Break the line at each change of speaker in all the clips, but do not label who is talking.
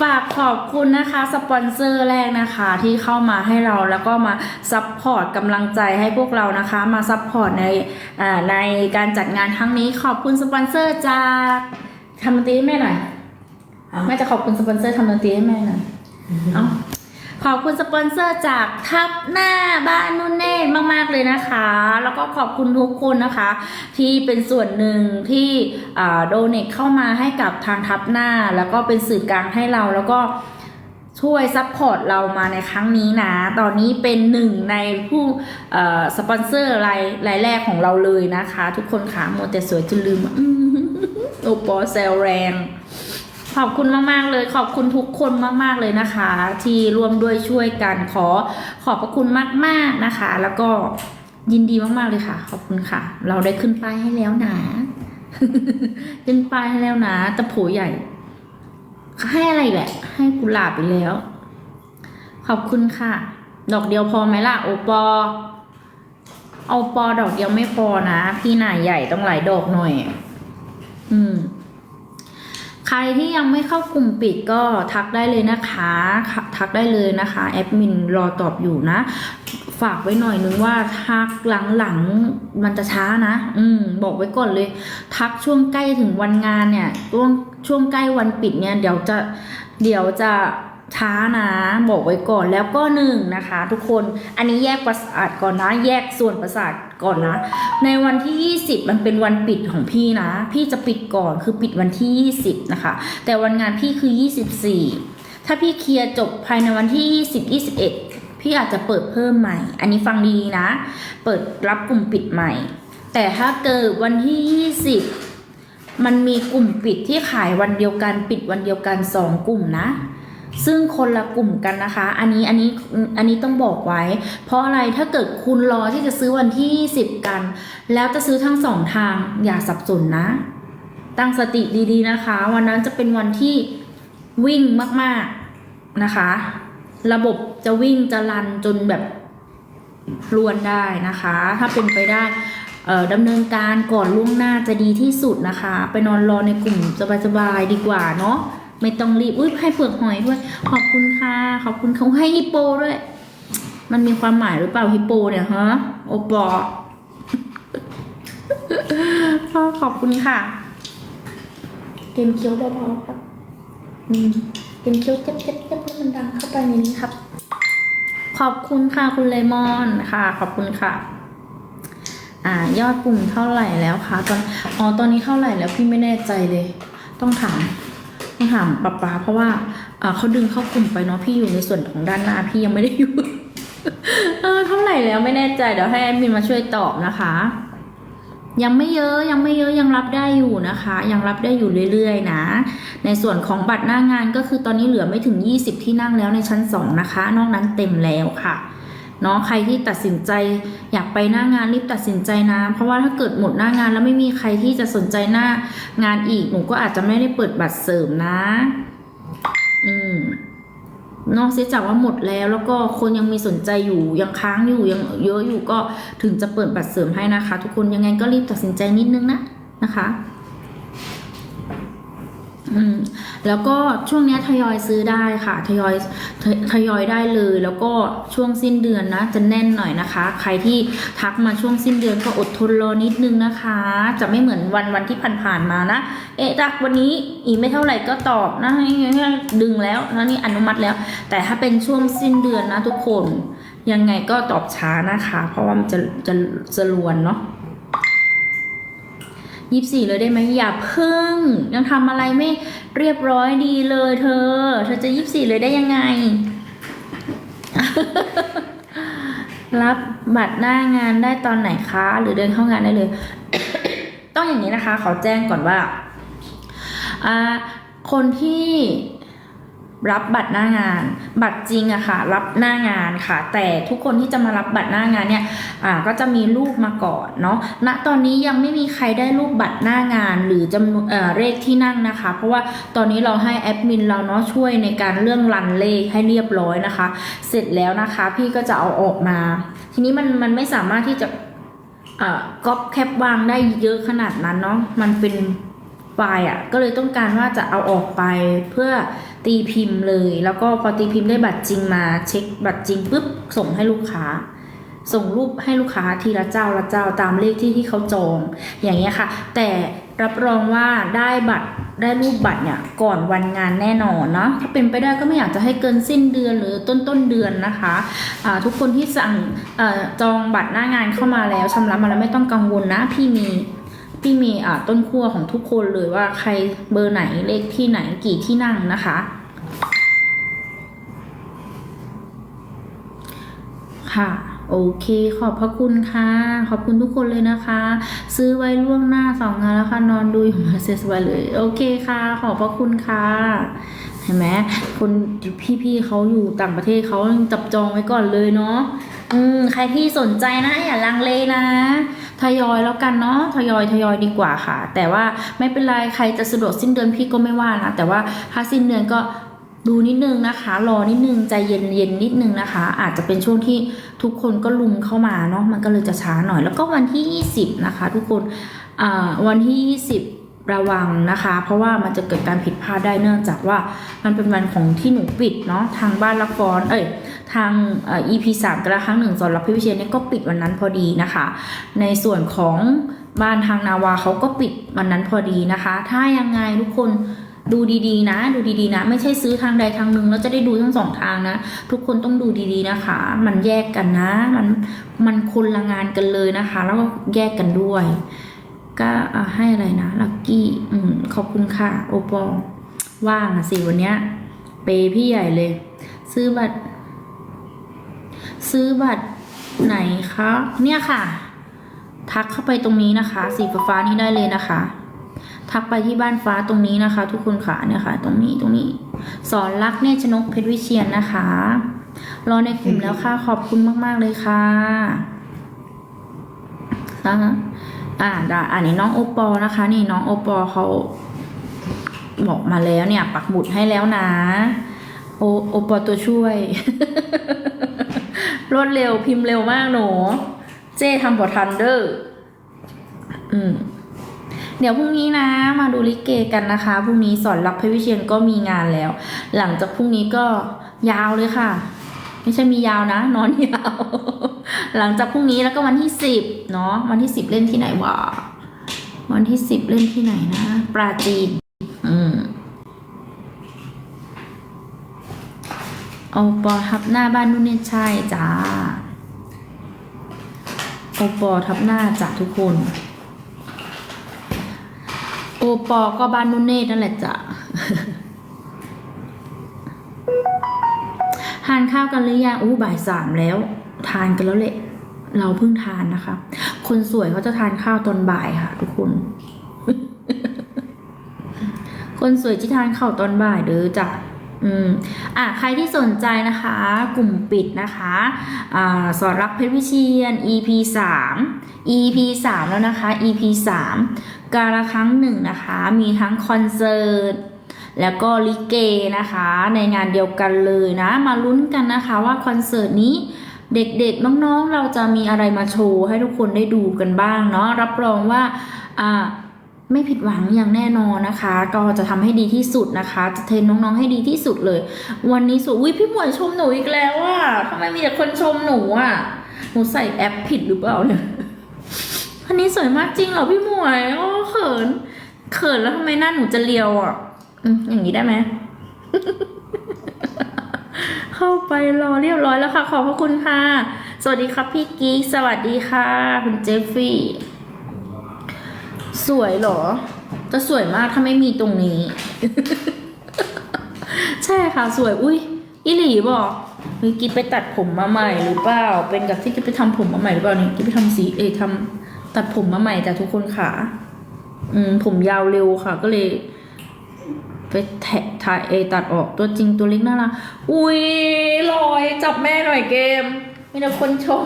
ฝากขอบคุณนะคะสปอนเซอร์แรกนะคะที่เข้ามาให้เราแล้วก็มาซัพพอร์ตกำลังใจให้พวกเรานะคะ มาซัพพอร์ตในอ่าในการจัดงานครั้งนี้ขอบคุณสปอนเซอร์จากทำดนตรีให้แม่หน่อยแม่จะขอบคุณสปอนเซอร์ทำดนตรีให้แม่หน่อยเอา ขอบคุณสปอนเซอร์จากทับหน้าบ้านนุ่นเนตมากๆเลยนะคะ แล้วก็ขอบคุณทุกคนนะคะ ที่เป็นส่วนหนึ่งที่โดเน a เข้ามาให้กับทางทับหน้า แล้วก็เป็นสื่อกลางให้เราแล้วก็ช่วยซัพพอร์ตเรามาในครั้งนี้นะ ตอนนี้เป็นหนึ่งในผู้สปอนเซอร์รายรายแรกของเราเลยนะคะ ทุกคนค่ะมัวแต่สวยจนลืมอืมโอปอเซลแรง ขอบคุณมากๆเลย ขอบคุณทุกคนมากๆเลยนะคะ ที่ร่วมด้วยช่วยกันขอขอบพระคุณมากๆนะคะ แล้วก็ยินดีมากๆเลยค่ะ ขอบคุณค่ะ เราได้ขึ้นป้ายให้แล้วนะขึ้นป้ายให้แล้วนะตะโผใหญ่ให้อะไรแหละ ให้กุหลาบไปแล้ว ขอบคุณค่ะ ดอกเดียวพอไหมล่ะโอปอเอาปอดอกเดียวไม่พอนะ พี่หน่ายใหญ่ต้องหลายดอกหน่อย อืม รที่ยังไม่เข้ากลุ่มปิดก็ทักได้เลยนะคะ ทักได้เลยนะคะแอดมินรอตอบอยู่นะ ฝากไว้หน่อยนึงว่าทักหลังๆมันจะช้านะ อืม บอกไว้ก่อนเลย ทักช่วงใกล้ถึงวันงานเนี่ยช่วงช่วงใกล้วันปิดเนี่ยเดี๋ยวจะเดี๋ยวจะช้านะบอกไว้ก่อนแล้วก็หนึ่งนะคะ ทุกคนอันนี้แยกประสาทก่อนนะแยกส่วนประสาทก่อนนะ ในวันที่ 20 มันเป็นวันปิดของพี่นะ พี่จะปิดก่อนคือปิดวันที่ 20 นะคะ แต่วันงานพี่คือ 24 ถ้าพี่เคลียร์จบภายในวันที่ 20 21 พี่อาจจะเปิดเพิ่มใหม่ อันนี้ฟังดีๆนะ เปิดรับกลุ่มปิดใหม่ แต่ถ้าเกิดวันที่ 20 มันมีกลุ่มปิดที่ขายวันเดียวกัน ปิดวันเดียวกันสองกลุ่มนะ ซึ่งคนละกลุ่มกันนะคะ อันนี้อันนี้อันนี้ต้องบอกไว้ เพราะอะไรถ้าเกิดคุณรอที่จะซื้อวันที่ 10 กัน แล้วจะซื้อทั้งสองทางอย่าสับสนนะ ตั้งสติดีๆนะคะ วันนั้นจะเป็นวันที่วิ่งมากๆนะคะ ระบบจะวิ่งจะรันจนแบบรวนได้นะคะ ถ้าเป็นไปได้เดำเนินการก่อนล่วงหน้าจะดีที่สุดนะคะ ไปนอนรอในกลุ่มสบายๆดีกว่าเนาะ ไม่ต้องรีบอุ้ยให้เปลือกหอยด้วย ขอบคุณค่ะ ขอบคุณเขาให้ฮิปโปด้วย มันมีความหมายหรือเปล่าฮิปโปเนี่ยฮะโอปอพ่อขอบคุณค่ะเกมเคี้ยวเบาๆครับอืมเกมเคี้ยวเจ็บเจ็บเจ็บแล้วมันดังเข้าไปในนี้ครับ ขอบคุณค่ะคุณเลมอนค่ะ ขอบคุณค่ะอ่ายอดกลุ่มเท่าไหร่แล้วคะตอนอ๋อตอนนี้เท่าไหร่แล้วพี่ไม่แน่ใจเลย ต้องถาม องถามป๊าป๊าเพราะว่าเขาดึงเข้ากลุ่มไปเนาะพี่อยู่ในส่วนของด้านหน้าพี่ยังไม่ได้อยู่เออเท่าไหร่แล้วไม่แน่ใจเดี๋ยวให้แอดมินมาช่วยตอบนะคะ ยังไม่เยอะยังไม่เยอะยังรับได้อยู่นะคะ ยังรับได้อยู่เรื่อยๆนะ ในส่วนของบัตรหน้างานก็คือตอนนี้เหลือไม่ถึง 20 ที่นั่งแล้วในชั้น 2 นะคะ นอกนั้นเต็มแล้วค่ะ เนาะใครที่ตัดสินใจอยากไปหน้างานรีบตัดสินใจนะ เพราะว่าถ้าเกิดหมดหน้างานแล้วไม่มีใครที่จะสนใจหน้างานอีกหนูก็อาจจะไม่ได้เปิดบัตรเสริมนะ อืมนอกเสียจากว่าหมดแล้วแล้วก็คนยังมีสนใจอยู่ยังค้างอยู่ยังเยอะอยู่ก็ถึงจะเปิดบัตรเสริมให้นะคะ ทุกคนยังไงก็รีบตัดสินใจนิดนึงนะนะคะ อืมแล้วก็ช่วงนี้ทยอยซื้อได้ค่ะทยอยทยทยอยได้เลย แล้วก็ช่วงสิ้นเดือนนะ จะแน่นหน่อยนะคะ ใครที่ทักมาช่วงสิ้นเดือนก็อดทนรอนิดนึงนะคะ จะไม่เหมือนวันวันที่ผ่านๆมานะ เอ๊ะจากวันนี้อีกไม่เท่าไหร่ก็ตอบนะดึงแล้วแล้วนี่อนุมัติแล้ว แต่ถ้าเป็นช่วงสิ้นเดือนนะทุกคน ยังไงก็ตอบช้านะคะ เพราะว่ามันจะจะจะลวนเนาะ ยี่สิบสี่เลยได้ไหมอย่าเพิ่ง ยังทำอะไรไม่เรียบร้อยดีเลยเธอ เธอจะยี่สิบสี่เลยได้ยังไง รับบัตรหน้างานได้ตอนไหนคะ หรือเดินเข้างานได้เลย ต้องอย่างนี้นะคะ ขอแจ้งก่อนว่าอ่าคนที่ รับบัตรหน้างาน บัตรจริงอะค่ะ รับหน้างานค่ะ แต่ทุกคนที่จะมารับบัตรหน้างานเนี่ยอ่าก็จะมีรูปมาก่อนเนาะณตอนนี้ยังไม่มีใครได้รูปบัตรหน้างาน หรือจำนวนเอ่อเลขที่นั่งนะคะ เพราะว่าตอนนี้เราให้แอดมินเราเนาะช่วยในการเรื่องรันเลขให้เรียบร้อยนะคะ เสร็จแล้วนะคะ พี่ก็จะเอาออกมา ทีนี้มันมันไม่สามารถที่จะอ่อก๊อปแคปวางได้เยอะขนาดนั้นเนาะมันเป็น ไฟล์อะก็เลยต้องการว่าจะเอาออกไปเพื่อตีพิมพ์เลย แล้วก็พอตีพิมพ์ได้บัตรจริงมาเช็คบัตรจริงปุ๊บส่งให้ลูกค้า ส่งรูปให้ลูกค้าทีละเจ้าละเจ้าตามเลขที่ที่เขาจองอย่างเงี้ยค่ะ แต่รับรองว่าได้บัตรได้รูปบัตรเนี่ยก่อนวันงานแน่นอนเนาะถ้าเป็นไปได้ก็ไม่อยากจะให้เกินสิ้นเดือนหรือต้นต้นเดือนนะคะอ่าทุกคนที่สั่งอจองบัตรหน้างานเข้ามาแล้วชำระมาแล้วไม่ต้องกังวลนะพี่มี พี่มีอ่าต้นขั้วของทุกคนเลยว่าใครเบอร์ไหนเลขที่ไหนกี่ที่นั่งนะคะ ค่ะโอเค ขอบพระคุณค่ะ ขอบคุณทุกคนเลยนะคะ ซื้อไว้ล่วงหน้าสองงานแล้วค่ะ นอนดูอยู่มาเซสไว้เลย โอเคค่ะ ขอบพระคุณค่ะ เห็นไหมคนพี่ๆเขาอยู่ต่างประเทศเขาจับจองไว้ก่อนเลยเนาะ อืม ใครที่สนใจนะ อย่าลังเลนะ ทยอยแล้วกันเนาะทยอยทยอยดีกว่าค่ะ แต่ว่าไม่เป็นไรใครจะสะดวกสิ้นเดือนพี่ก็ไม่ว่านะแต่ว่าถ้าสิ้นเดือนก็ดูนิดนึงนะคะรอนิดนึงใจเย็นเย็นนิดนึงนะคะ อาจจะเป็นช่วงที่ทุกคนก็ลุมเข้ามาเนาะมันก็เลยจะช้าหน่อย แล้วก็วันที่ 20 นะคะ ทุกคนวันที่ 20 ระวังนะคะ เพราะว่ามันจะเกิดการผิดพลาดได้เนื่องจากว่ามันเป็นวันของที่หนูปิดเนาะทางบ้านละครเอ้ยทางเอ่อ EP 3กระครั้งหนึ่งสอนรับพี่วิเชียนเนี่ยก็ปิดวันนั้นพอดีนะคะ ในส่วนของบ้านทางนาวาเขาก็ปิดวันนั้นพอดีนะคะ ถ้ายังไงทุกคนดูดีๆ นะ ดูดีๆ นะ ไม่ใช่ซื้อทางใดทางหนึ่งแล้วจะได้ดูทั้งสองทางนะ ทุกคนต้องดูดีๆนะคะ มันแยกกันนะ มันมันคนละงานกันเลยนะคะ แล้วก็แยกกันด้วย ก็ให้อะไรนะลักกี้อืมขอบคุณค่ะ โอปอลว่างอะสิวันเนี้ย เปย์พี่ใหญ่เลย ซื้อบัตร ซื้อบัตรไหนคะ เนี่ยค่ะ ทักเข้าไปตรงนี้นะคะ สีฟ้าๆนี้ได้เลยนะคะ ทักไปที่บ้านฟ้าตรงนี้นะคะ ทุกคนค่ะเนี่ยค่ะ ตรงนี้ตรงนี้ สอนรักเนตรชนกเพชรวิเชียนนะคะ รอในกลุ่มแล้วค่ะ ขอบคุณมาก ๆ เลยค่ะนะคะ อ่าได้อันนี้น้องโอปอนะคะ นี่น้องโอปอเขาบอกมาแล้วเนี่ย ปักหมุดให้แล้วนะ โอโอปอตัวช่วย รวดเร็วพิมพ์เร็วมากหนูเจ้ทำบอทันเดอร์อืมเดี๋ยวพรุ่งนี้นะมาดูลิเกกันนะคะ พรุ่งนี้สอนรับพชรวิเชียนก็มีงานแล้ว หลังจากพรุ่งนี้ก็ยาวเลยค่ะ ไม่ใช่มียาวนะ นอนยาว หลังจากพรุ่งนี้แล้วก็วันที่สิบเนาะวันที่สิบเล่นที่ไหนวะวันที่สิบเล่นที่ไหนนะ ปราจีน อืมโอปอทับหน้าบ้านนุ่นเนี่ยใช่จ้าโอปอทับหน้าจ้ะทุกคนโอปอก็บ้านนุ่นเนตรนั่นแหละจ้ะทานข้าวกันหรือยังอู้บ่ายสามแล้ว ทานกันแล้วแหละ เราเพิ่งทานนะคะ คนสวยเขาจะทานข้าวตอนบ่ายค่ะ ทุกคน คนสวยที่ทานข้าวตอนบ่ายเด้อจ้ะอืมอะใครที่สนใจนะคะ กลุ่มปิดนะคะอ่าสอนรักเพชรวิเชียน EP 3 EP 3 แล้วนะคะ EP 3 การละครั้งหนึ่งนะคะ มีทั้งคอนเสิร์ตแล้วก็ลิเกนะคะ ในงานเดียวกันเลยนะ มาลุ้นกันนะคะว่าคอนเสิร์ตนี้ เด็กๆน้องๆเราจะมีอะไรมาโชว์ให้ทุกคนได้ดูกันบ้างเนาะรับรองว่าอ่าไม่ผิดหวังอย่างแน่นอนนะคะ ก็จะทำให้ดีที่สุดนะคะ จะเทรนน้องๆให้ดีที่สุดเลย วันนี้สุดอุ้ยพี่หมวยชมหนูอีกแล้วอะทำไมมีแต่คนชมหนูอะหนูใส่แอปผิดหรือเปล่าเนี่ยอันนี้สวยมากจริงเหรอพี่หมวยโอ้เขิน เขินแล้วทำไมหน้าหนูจะเรียวอะอย่างนี้ได้ไหม เข้าไปรอเรียบร้อยแล้วค่ะ ขอบพระคุณค่ะ สวัสดีครับพี่กิ๊กสวัสดีค่ะ คุณเจฟฟี่ สวยเหรอ จะสวยมากถ้าไม่มีตรงนี้ ใช่ค่ะสวยอุ้ยอีหลีบอกเฮ้ยกิ๊บไปตัดผมมาใหม่หรือเปล่า เป็นกับที่กิไปทำผมมาใหม่หรือเปล่านี่กิ๊ไปทำสีเอยทำตัดผมมาใหม่แต่ทุกคนค่ะอืมผมยาวเร็วค่ะ ก็เลย ไปแทะถ่ายเอยตัดออกตัวจริงตัวเล็กน่ารักอุ้ยลอยจับแม่หน่อยเกม มีแต่คนชม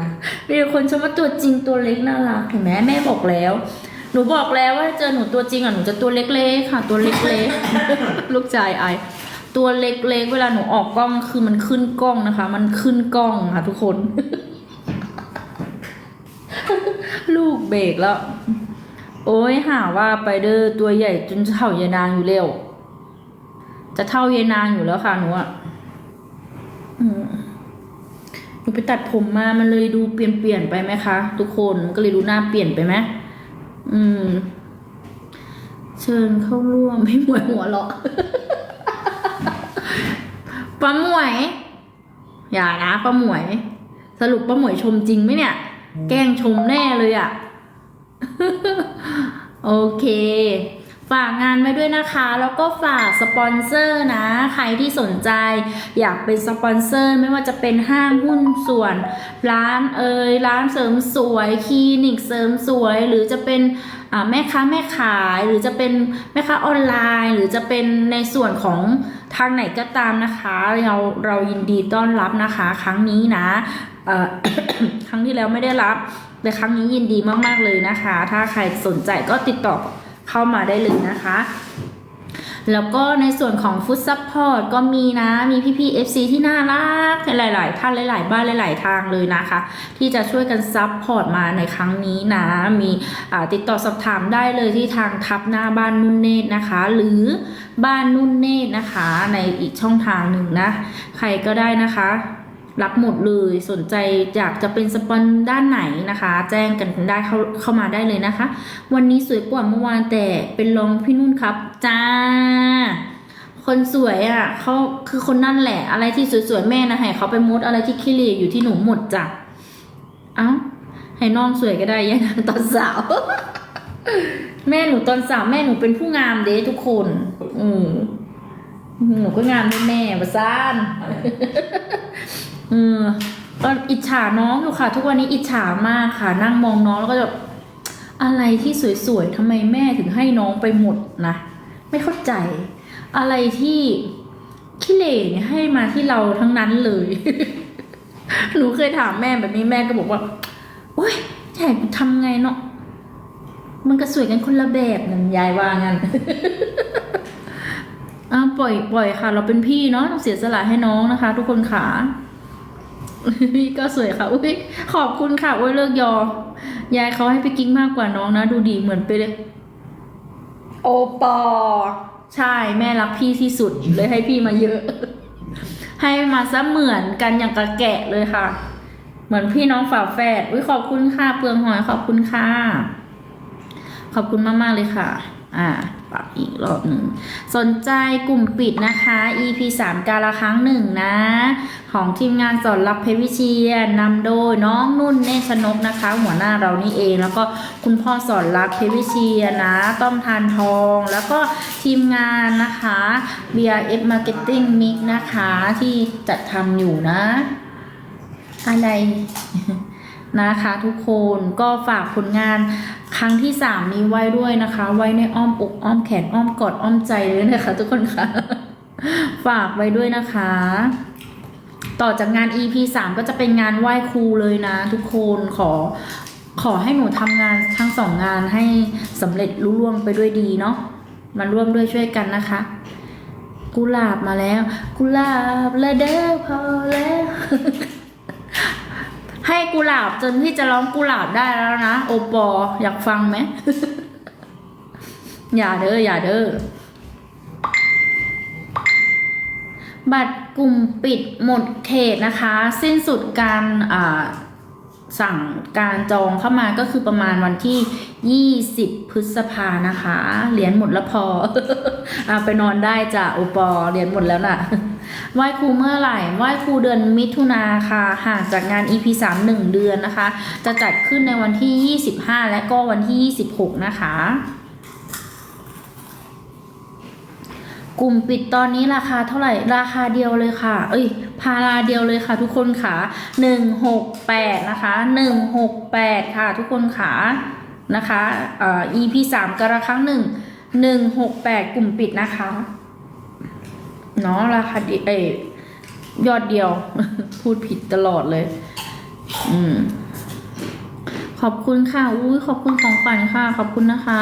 มา
มีแต่คนชมว่าตัวจริงตัวเล็กน่ารักเห็นไหมแม่บอกแล้ว หนูบอกแล้วว่าเจอหนูตัวจริงอะหนูจะตัวเล็กๆค่ะ ตัวเล็กๆ ลูกชายไอายตัวเล็กๆเวลาหนูออกกล้องคือมันขึ้นกล้องนะคะ มันขึ้นกล้องค่ะทุกคน ลูกเบรกแล้ว โอ้ยหาว่าไปเด้อตัวใหญ่จนเท่ายายนางอยู่เร็ว จะเท่ายายนางอยู่แล้วค่ะหนูอะหนูไปตัดผมมา มันเลยดูเปลี่ยนเปลี่ยนไปไหมคะ ทุกคนมันก็เลยดูหน้าเปลี่ยนไปไหมอืม เชิญเข้าร่วมไม่หมวยหัวเราะป้าหมวย อย่านะป้าหมวย สรุปป้าหมวยชมจริงไหมเนี่ย แกล้งชมแน่เลยอะ่ะ โอเค ฝากงานไว้ด้วยนะคะ แล้วก็ฝากสปอนเซอร์นะ ใครที่สนใจ อยากเป็นสปอนเซอร์ไม่ว่าจะเป็นห้างหุ้นส่วน ร้านเอ่ยร้านเสริมสวยคลินิกเสริมสวย หรือจะเป็นแม่ค้าแม่ขายหรือจะเป็นแม่ค้าออนไลน์ หรือจะเป็นในส่วนของทางไหนก็ตามนะคะเราเรายินดีต้อนรับนะคะ ครั้งนี้นะครั้งที่แล้วไม่ได้รับ แต่ครั้งนี้ยินดีมาก ๆ เลยนะคะ ถ้าใครสนใจก็ติดต่อเข้ามาได้เลยนะคะ แล้วก็ในส่วนของฟุตซัพพอร์ตก็มีนะ มีพี่ๆ FC ที่น่ารักหลาย ๆ ท่านหลาย ๆ บ้านหลาย ๆ ทางเลยนะคะ ที่จะช่วยกันซัพพอร์ตมาในครั้งนี้นะ มีติดต่อสอบถามได้เลยที่ทางทับหน้าบ้านนุ่นเนตรนะคะ หรือบ้านนุ่นเนตรนะคะ ในอีกช่องทางหนึ่งนะ ใครก็ได้นะคะ รับหมดเลยสนใจอยากจะเป็นสปอนด้านไหนนะคะ แจ้งกันได้เข้าเข้ามาได้เลยนะคะ วันนี้สวยกว่าเมื่อวานแต่เป็นรองพี่นุ่นครับ จ้า คนสวยอะ่ะเขาคือคนนั่นแหละ อะไรที่สวยๆแม่นะให้เขาไปมดอะไรที่ขี้เหร่อยู่ที่หนูหมดจ้ะเอ้าให้น้องสวยก็ได้ยังตอนสาว แม่หนูตอนสาวแม่หนูเป็นผู้งามเด้ทุกคน อืมหนูก็งามด้วยแม่ประซาน เออก็อิจฉาน้องอยู่ค่ะ ทุกวันนี้อิจฉามากค่ะ นั่งมองน้องแล้วก็แบบอะไรที่สวยๆทำไมแม่ถึงให้น้องไปหมดนะไม่เข้าใจ อะไรที่ขี้เหร่เนี่ยให้มาที่เราทั้งนั้นเลย หนูเคยถามแม่แบบนี้แม่ก็บอกว่าโอ๊ยแจกทำไงเนาะมันก็สวยกันคนละแบบนั่นยายว่างั้นอ้าปล่อยปล่อยค่ะ เราเป็นพี่เนาะต้องเสียสละให้น้องนะคะ ทุกคนขา พี่ก็สวยค่ะอุ้ยขอบคุณค่ะอุ้ยเลิกยอ ยายเขาให้พี่กิ๊กมากกว่าน้องนะ ดูดีเหมือนไปเลย โอปอ ใช่แม่รักพี่ที่สุดเลยให้พี่มาเยอะ ให้มาซะเหมือนกันอย่างกระแกะเลยค่ะ เหมือนพี่น้องฝาแฝดอุ้ยขอบคุณค่ะเปลืองหอยขอบคุณค่ะ ขอบคุณมากๆเลยค่ะ อ่า ปรับอีกรอบหนึ่ง สนใจกลุ่มปิดนะคะ EP 3 การละครั้งหนึ่งนะ ของทีมงานสอนรับเพชรวิเชียรนำโดยน้องนุ่นเนชนกนะคะ หัวหน้าเรานี่เองแล้วก็คุณพ่อสอนรักเพชรวิเชียรนะ ต้อมทานทอง แล้วก็ทีมงานนะคะ BRF Marketing Mix นะคะที่จัดทำอยู่นะ อะไร นะคะทุกคนก็ฝากผลงานครั้งที่สามนี้ไว้ด้วยนะคะ ไว้ในอ้อมอกอ้อมแขนอ้อมกอดอ้อมใจเลยนะคะ ทุกคนคะฝากไว้ด้วยนะคะ ต่อจากงาน EP 3 ก็จะเป็นงานไหว้ครูเลยนะ ทุกคนขอขอให้หนูทำงานทั้งสองงานให้สำเร็จลุล่วงไปด้วยดีเนาะมาร่วมด้วยช่วยกันนะคะ กุหลาบมาแล้ว กุหลาบละเด้อพอแล้ว ให้กุหลาบจนที่จะร้องกุหลาบได้แล้วนะ โอปออยากฟังไหม อย่าเด้ออย่าเด้อบัตรกลุ่มปิดหมดเขตนะคะ สิ้นสุดการอ่าสั่งการจองเข้ามาก็คือประมาณวันที่ 20 พฤษภานะคะเหรียญหมดแล้วพอเอาไปนอนได้จ้ะโอปอเหรียญหมดแล้วน่ะ ไหว้ครูเมื่อไหร่ไหว้ครูเดือนมิถุนาค่ะห่างจากงาน EP 3 1 เดือนนะคะ จะจัดขึ้นในวันที่ 25 และก็วันที่ 26 นะคะกลุ่มปิดตอนนี้ราคาเท่าไหร่ราคาเดียวเลยค่ะ เอ้ย พาราเดียวเลยค่ะทุกคนค่ะหนึ่งหกแปดนะคะหนึ่งหกแปดค่ะทุกคนค่ะนะคะเอ่อ EP สามกระครั้งหนึ่งหนึ่งหกแปดกลุ่มปิดนะคะ เนาะราคาดีเอยยอดเดียว พูดผิดตลอดเลย อืม ขอบคุณค่ะ อุ้ยขอบคุณของขวัญค่ะ ขอบคุณนะคะ